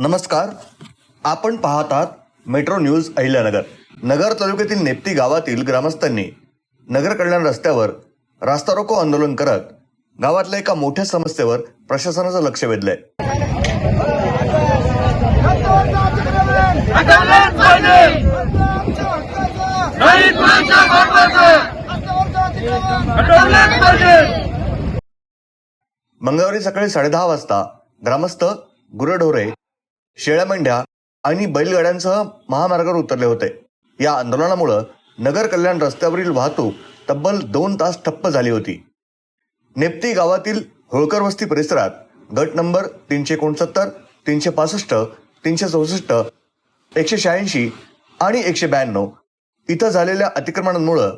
नमस्कार. आपण पाहत आहात मेट्रो न्यूज अहिल्यानगर. नगर तालुक्यातील नेप्ती गावातील ग्रामस्थांनी नगर कल्याण रस्त्यावर रास्ता रोको आंदोलन करत गावातल्या एका मोठ्या समस्येवर प्रशासनाचं लक्ष वेधलंय. मंगळवारी सकाळी साडेदहा वाजता ग्रामस्थ गुरढोरे शेळ्या मेंढ्या आणि बैलगाड्यांसह महामार्गावर उतरले होते. या आंदोलनामुळं नगर कल्याण रस्त्यावरील वाहतूक तब्बल दोन तास ठप्प झाली होती. नेप्ती गावातील होळकर वस्ती परिसरात गट नंबर तीनशे एकोणसत्तर तीनशे पासष्ट तीनशे चौसष्ट एकशे शहाऐंशी आणि एकशे ब्याण्णव इथं झालेल्या अतिक्रमणांमुळं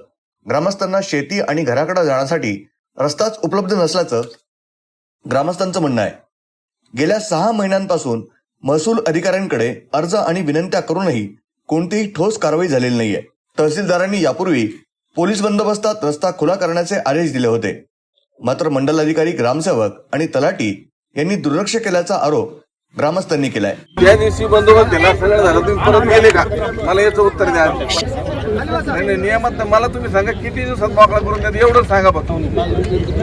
ग्रामस्थांना शेती आणि घराकडे जाण्यासाठी रस्ताच उपलब्ध नसल्याचं ग्रामस्थांचं म्हणणं आहे. गेल्या सहा महिन्यांपासून महसूल अधिकाऱ्यांकडे अर्ज आणि विनंत्या करूनही कोणतीही ठोस कारवाई झालेली नाहीये. तहसीलदारांनी यापूर्वी पोलीस बंदोबस्तात रस्ता खुला करण्याचे आदेश दिले होते. मात्र मंडलाधिकारी ग्रामसेवक आणि तलाटी यांनी दुर्लक्ष केल्याचा आरोप ग्रामस्थांनी केलाय. त्या दिवशी बंदोबस्त दिला सगळं झालं. तुम्ही परत गेले का? मला याचं उत्तर द्या. नाही नाही नियमात. मला तुम्ही सांगा किती दिवसात मोकळा करून द्या एवढं सांगा फक्त.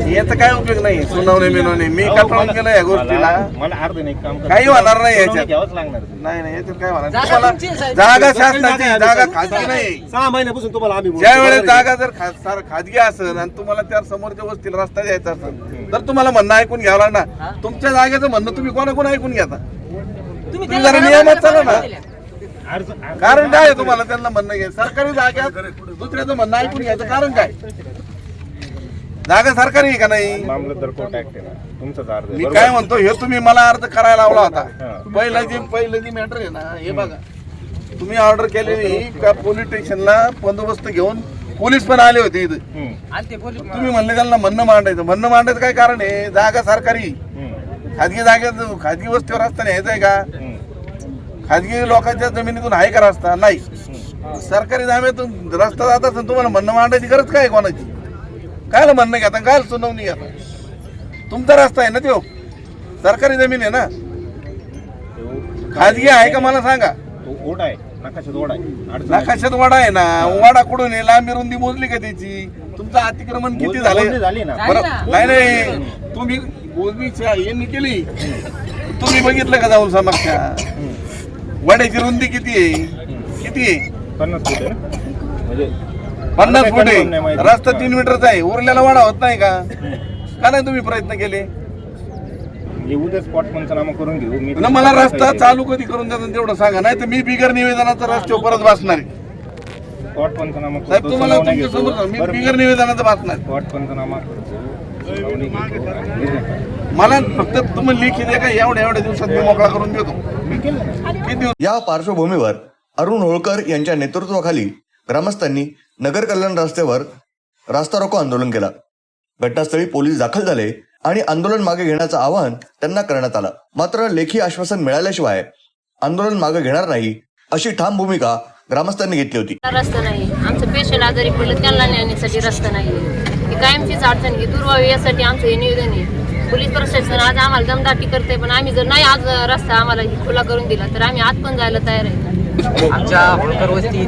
याचा काय उपयोग नाही सुनावणे मिळवणे मी कंटाळून गेलो या गोष्टीला. मला अर्ध नाही काम. काही होणार नाही याच्यात. घ्यावंच लागणार नाही नाही याच्यात काय होणार? तुम्हाला जागा शासनाची जागा खाजगी नाही. सहा महिन्यापासून तुम्हाला आम्ही ज्या वेळेस जागा जर खा- सार- खाजगी असेल आणि तुम्हाला त्या समोरच्या वस्तीला रस्ता द्यायचा असेल तर तुम्हाला म्हणणं ऐकून घ्यावं लागणार. तुमच्या जागेचं म्हणणं तुम्ही कोणाकोण ऐकून घेता? तुम्ही जरा नियमात चाला ना. कारण काय आहे तुम्हाला त्यांना म्हणणं घ्या सरकारी जाग्यात दुसऱ्याचं म्हणणं ऐकून घ्यायचं कारण काय जागा सरकारी आहे का नाही मामलतदार कोर्ट ऍक्ट आहे ना तुमचाच अर्ज आहे. मी बरोबर? काय म्हणतो हे तुम्ही मला अर्ज करायला लावला होता हा. पहिलं जी पहिलं जी मॅटर आहे ना हे बघा तुम्ही ऑर्डर केलेली का पोलीस स्टेशनला बंदोबस्त घेऊन पोलीस पण आले होते इथं हम्म. तुम्ही म्हणले त्यांना म्हणणं मांडायचं म्हणणं मांडायचं काय कारण आहे जागा सरकारी हम्म. खाजगी जागेत खाजगी वस्तीवर असताना यायचं आहे का हम्म. खाजगी लोकांच्या जमिनीतून आहे का रस्ता नाही. सरकारी जामेतून रस्ता जात असेल तुम्हाला म्हणणं मांडायची गरज काय कोणाची? काय म्हणणं घेता काय सुनावणी घेता तुमचा रस्ता आहे ना तो सरकारी जमीन आहे ना? खाजगी आहे का मला सांगा? तो ओढ आहे. नकाशात आहे. वाडा आहे ना. वाडा कुठून आहे? लांबी रुंदी मोजली का त्याची? तुमचं अतिक्रमण किती झाली ना. बरं नाही नाही. तुम्ही मोजणी यांनी केली. तुम्ही बघितलं का जाऊन समक्षा वाड्याची रुंदी किती आहे? किती आहे? पन्नास फूट आहे ना? म्हणजे पन्नास फूट काही confirm नाही आहे माहिती. रस्ता तीन मीटरचा आहे. उरलेला वाडा होत नाही का? का नाही तुम्ही प्रयत्न केले? म्हणजे उद्या स्पॉट पंचनामा करून घेऊ? मी ना मला रस्ता चालू कधी करून देतात तेवढं सांगा. नाही तर मी बिगर निवेदनाचा रस्त्यावर परत बसणार आहे. स्पॉट पंचनामा साहेब करतो, तुम्हाला सुनावणी तुमच्या घेतो. समोर मी बरं, बिगर निवेदनाचा बसणार आहे. स्पॉट पंचनामा करतो सुनावणी घेतो आणि निर्णय. मला फक्त तुम्ही लिखी द्या का? एवढ्या एवढ्या दिवसात मी मोकळा करून देतो. या पार्श्वभूमीवर अरुण होळकर यांच्या नेतृत्वाखाली ग्रामस्थांनी नगर कल्याण रस्त्यावर रास्ता रोको आंदोलन केलं. घटनास्थळी पोलीस दाखल झाले आणि आंदोलन मागे घेण्याचं आवाहन त्यांना करण्यात आलं. मात्र लेखी आश्वासन मिळाल्याशिवाय आंदोलन मागे घेणार नाही अशी ठाम भूमिका ग्रामस्थांनी घेतली होती. रस्ता नाही. आमचं पेशंट आजारी पडलं त्यांना नेण्यासाठी रस्ता नाही. ही कायमचीच अडचण ही दूर व्हावी यासाठी आमचं हे निवेदन आहे. पोलीस प्रशासन आज आम्हाला दमदाटी करते पण आम्ही जर नाही आज रस्ता आम्हाला खुला करून दिला तर आम्ही आज पण जायला तयार आहे आमच्या होळकर वस्ती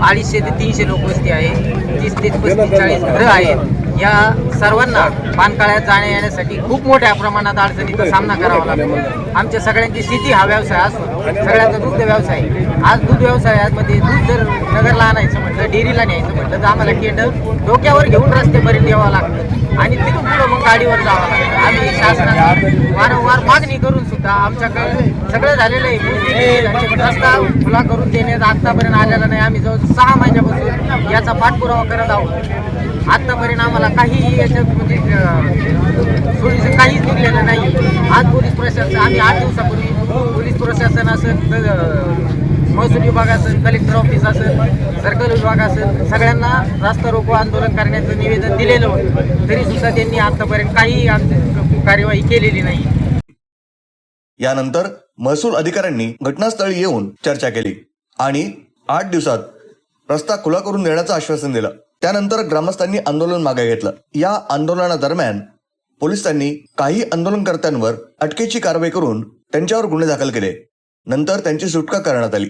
अडीचशे ते तीनशे लोक वस्ती आहे. तीस ते पस्तीस चाळीस घरं आहेत. या सर्वांना पानकाळ्यात जाण्या येण्यासाठी खूप मोठ्या प्रमाणात अडचणीचा सामना करावा लागतो. आमच्या सगळ्यांची शेती हा व्यवसाय असून सगळ्यांचा दुग्ध व्यवसाय आज दूध व्यवसायामध्ये दूध जर नगरला आणायचं म्हटलं डेअरीला न्यायचं म्हटलं तर आम्हाला केंड डोक्यावर घेऊन रस्त्यापर्यंत यावं लागतं. आणि तिथून पुढं मग गाडीवर जावं लागतं आम्ही शासनाला वारंवार मागणी करून सुद्धा आमच्याकडे सगळं झालेलं आहे. रस्ता खुला करून देण्यात आत्तापर्यंत आलेला नाही. आम्ही जवळ सहा महिन्यापासून याचा पाठपुरावा करत आहोत. आत्तापर्यंत आम्हाला काही याच्यात म्हणजे सोयीचं काहीच निघलेलं नाही. आज पोलीस प्रशासन आम्ही आठ दिवसापूर्वी पोलीस प्रशासन महसूल विभाग असेल कलेक्टर ऑफिस असेल सर्कल विभाग असेल सगळ्यांना रास्ता रोको आंदोलन करण्याचं निवेदन दिलेलं होतं. तरी सुद्धा त्यांनी आतापर्यंत काही कार्यवाही केलेली नाही. यानंतर महसूल अधिकाऱ्यांनी घटनास्थळी येऊन चर्चा केली आणि आठ दिवसात रस्ता खुला करून देण्याचं आश्वासन दिलं. त्यानंतर ग्रामस्थांनी आंदोलन मागे घेतलं. या आंदोलनादरम्यान पोलिसांनी काही आंदोलनकर्त्यांवर अटकेची कारवाई करून त्यांच्यावर गुन्हे दाखल केले. नंतर त्यांची सुटका करण्यात आली.